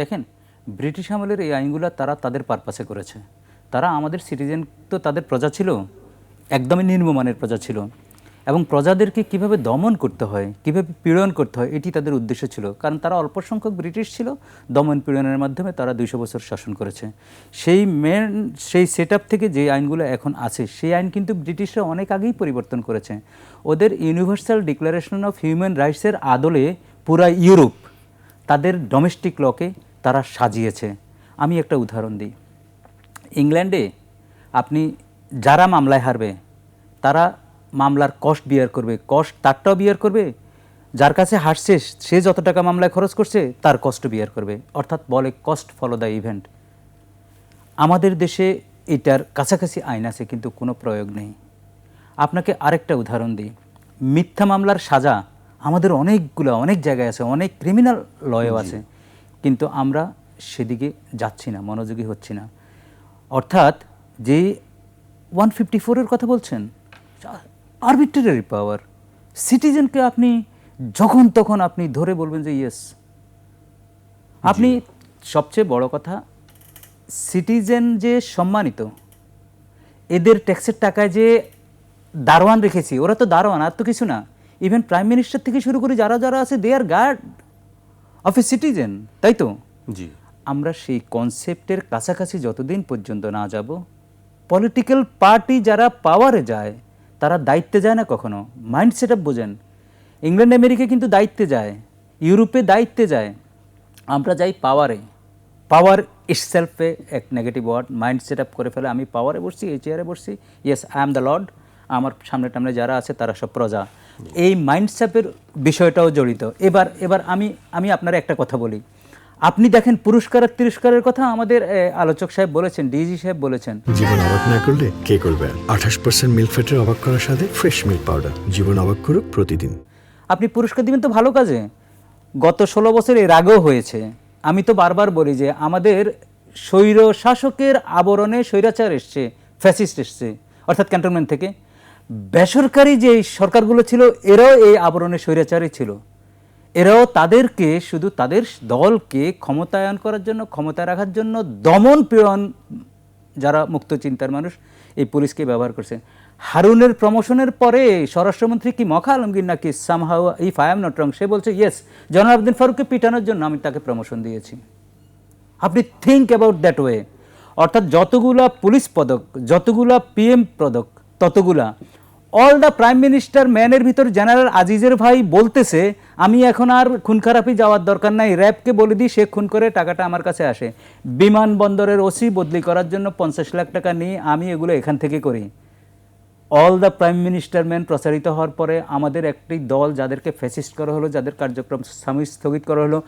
দেখেন, ব্রিটিশ আমলের এই আইনগুলো তারা তাদের পারপাসে করেছে। তারা আমাদের সিটিজেন তো তাদের প্রজা ছিল, একদমই নিম্নমানের প্রজা ছিল। এবং প্রজাদেরকে কীভাবে দমন করতে হয়, কীভাবে পীড়ন করতে হয়, এটি তাদের উদ্দেশ্য ছিল। কারণ তারা অল্প সংখ্যক ব্রিটিশ ছিল, দমন পীড়নের মাধ্যমে তারা দুইশো বছর শাসন করেছে। সেই মেন সেই সেট থেকে যে আইনগুলো এখন আছে, সেই আইন কিন্তু ব্রিটিশরা অনেক আগেই পরিবর্তন করেছে। ওদের ইউনিভার্সাল ডিক্লারেশন অফ হিউম্যান রাইটসের আদলে পুরা ইউরোপ তাদের ডোমেস্টিক লকে তারা সাজিয়েছে। আমি একটা উদাহরণ দিই। ইংল্যান্ডে আপনি যারা মামলায় হারবে তারা মামলার কস্ট বিয়ার করবে। কস্ট তারটাও বিয়ার করবে। যার কাছে হারছে সে যত টাকা মামলায় খরচ করছে তার কষ্ট বিয়ার করবে। অর্থাৎ বলে কস্ট ফলো দ্য ইভেন্ট আমাদের দেশে এটার কাছাকাছি আইন আছে কিন্তু কোনো প্রয়োগ নেই। আপনাকে আরেকটা উদাহরণ দিই। মিথ্যা মামলার সাজা আমাদের অনেকগুলো অনেক জায়গায় আছে অনেক ক্রিমিনাল লয়েও আছে। কিন্তু আমরা সেদিকে যাচ্ছি না মনোযোগী হচ্ছি না। অর্থাৎ যে ওয়ান ফিফটি ফোরের কথা বলছেন আরবিট্রারি পাওয়ার সিটিজেনকে আপনি যখন তখন আপনি ধরে বলবেন যে ইয়েস আপনি সবচেয়ে বড় কথা সিটিজেন যে সম্মানিত এদের ট্যাক্সের টাকায় যে দারোয়ান রেখেছি ওরা তো দারোয়ান আর তো কিছু না। ইভেন প্রাইম মিনিস্টার থেকে শুরু করে যারা যারা আছে they are guard of a citizen তাই তো? জি। আমরা সেই কনসেপ্টের কাছাকাছি যতদিন পর্যন্ত না যাব পলিটিক্যাল পার্টি যারা পাওয়ারে যায় তারা দায়িত্বে যায় না কখনো। মাইন্ড সেট আপ বোঝেন। ইংল্যান্ড আমেরিকা কিন্তু দায়িত্বে যায় ইউরোপে দায়িত্বে যায়। আমরা যাই পাওয়ারে পাওয়ার ইটসেলফে এক negative word mind set up করে ফেলে আমি পাওয়ারে বসছি এই চেয়ারে বসছি yes I am the lord আমার সামনে টামনে যারা আছে তারা সব প্রজা। এই মাইন্ডসেপের বিষয়টাও জড়িত। এবার এবার আমি আমি আপনার একটা কথা বলি। আপনি দেখেন পুরস্কার আর তিরস্কারের কথা আমাদের আলোচক সাহেব বলেছেন ডিজি সাহেব বলেছেন। জীবন অবাক না করলে কে করবে? আঠাশ পার্সেন্ট মিল্ক ফ্যাটের অবাক করার সাথে ফ্রেশ মিল্ক পাউডার জীবন অবাক করুক প্রতিদিন। আপনি পুরস্কার দিবেন তো ভালো কাজে। গত ষোলো বছর এর আগেও হয়েছে। আমি তো বারবার বলি যে আমাদের স্বৈর শাসকের আবরণে স্বৈরাচার এসছে ফ্যাসিস্ট এসছে অর্থাৎ ক্যান্টনমেন্ট থেকে। বেসরকারি যে সরকারগুলো ছিল, এরাও এই আবরণে স্বৈরাচারই ছিল। এরাও তাদেরকে শুধু তাদের দলকে ক্ষমতায়ন করার জন্য ক্ষমতায় রাখার জন্য দমন পীড়ন যারা মুক্ত চিন্তার মানুষ, এই পুলিশকে ব্যবহার করছে। হারুনের প্রমোশনের পরে স্বরাষ্ট্রমন্ত্রী কি মখা আলমগীর নাকি somehow if I am not wrong say বলছে ইয়েস জনাব আবদিন ফারুককে পিটানোর জন্য আমি তাকে প্রমোশন দিয়েছি। আপনি থিঙ্ক অ্যাবাউট দ্যাট ওয়ে অর্থাৎ যতগুলা পুলিশ পদক, যতগুলা পিএম পদক, ততগুলা অল দ্য প্রাইম মিনিস্টার ম্যানের ভিতর জেনারেল আজিজের ভাই বলতেছে, আমি এখন আর খুন খারাপি যাওয়ার দরকার নাই। র্যাবকে বলে দিই, সে খুন করে টাকাটা আমার কাছে আসে। বিমানবন্দরের ওসি বদলি করার জন্য পঞ্চাশ লাখ টাকা নিয়ে আমি এগুলো এখান থেকে করি। All the prime minister man প্রচারিত হওয়ার পরে আমাদের একটি দল যাদেরকে ফ্যাসিস্ট করা হলো, যাদের কার্যক্রম সাময়িক স্থগিত করা হলো,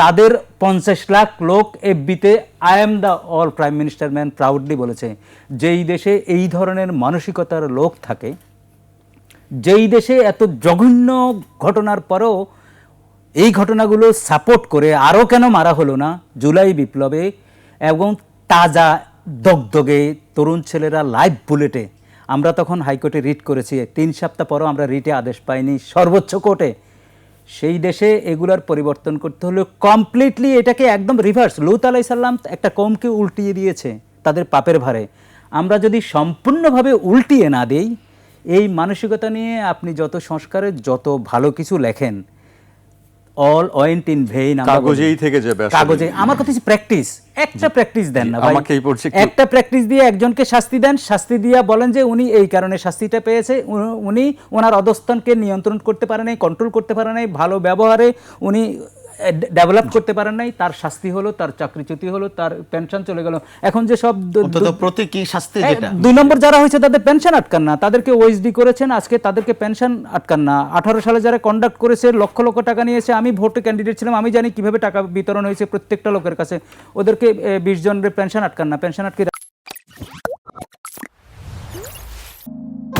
তাদের পঞ্চাশ লাখ লোক এফবিতে I am the all prime minister man proudly বলেছে। যেই দেশে এই ধরনের মানসিকতার লোক থাকে যেই দেশে এত জঘন্য ঘটনার পরেও এই ঘটনাগুলো সাপোর্ট করে আরও কেন মারা হলো না? জুলাই বিপ্লবে এবং তাজা দগদগে তরুণ ছেলেরা লাইভ বুলেটে। আমরা তখন হাইকোর্টে রিট করেছি। তিন সপ্তাহ পরও আমরা রিটে আদেশ পাইনি। সর্বোচ্চ কোর্টে। সেই দেশে এগুলার পরিবর্তন করতে হলে কমপ্লিটলি এটাকে একদম রিভার্স লুত আলাইসাল্লাম একটা কমকে উল্টিয়ে দিয়েছে তাদের পাপের ভারে। আমরা যদি সম্পূর্ণভাবে উল্টিয়ে না দেই এই মানসিকতা নিয়ে আপনি যত সংস্কারের যত ভালো কিছু লেখেন অল অয়েন্ট ইন ভেইন কাগজেই থেকে যাবে। কাগজে আমার কথা হচ্ছে প্র্যাকটিস একটা প্র্যাকটিস দেন না ভাই। আমাকে এই পর্যায়ে একটা প্র্যাকটিস দিয়ে একজনকে শাস্তি দেন। শাস্তি দিয়া বলেন যে উনি এই কারণে শাস্তিটা পেয়েছে। উনি ওনার অধস্থানকে নিয়ন্ত্রণ করতে পারে নাই কন্ট্রোল করতে পারে নাই ভালো ব্যবহারে উনি ডেভেলপ করতে পারেন নাই তার শাস্তি হলো তার চাকরিচ্যুতি হলো তার পেনশন চলে গেল। এখন যে সব প্রতীকী শাস্তি যেটা? দুই নম্বর যারা হয়েছে তাদের পেনশন আটকান না। তাদেরকে ওএসডি করেছেন আজকে তাদেরকে পেনশন আটকান না। আঠারো সালে যারা কন্ডাক্ট করেছে লক্ষ লক্ষ টাকা নিয়েছে আমি ভোটে ক্যান্ডিডেট ছিলাম আমি জানি কীভাবে টাকা বিতরণ হয়েছে প্রত্যেকটা লোকের কাছে। ওদেরকে বিশ জনের পেনশন আটকান না। পেনশন আটকে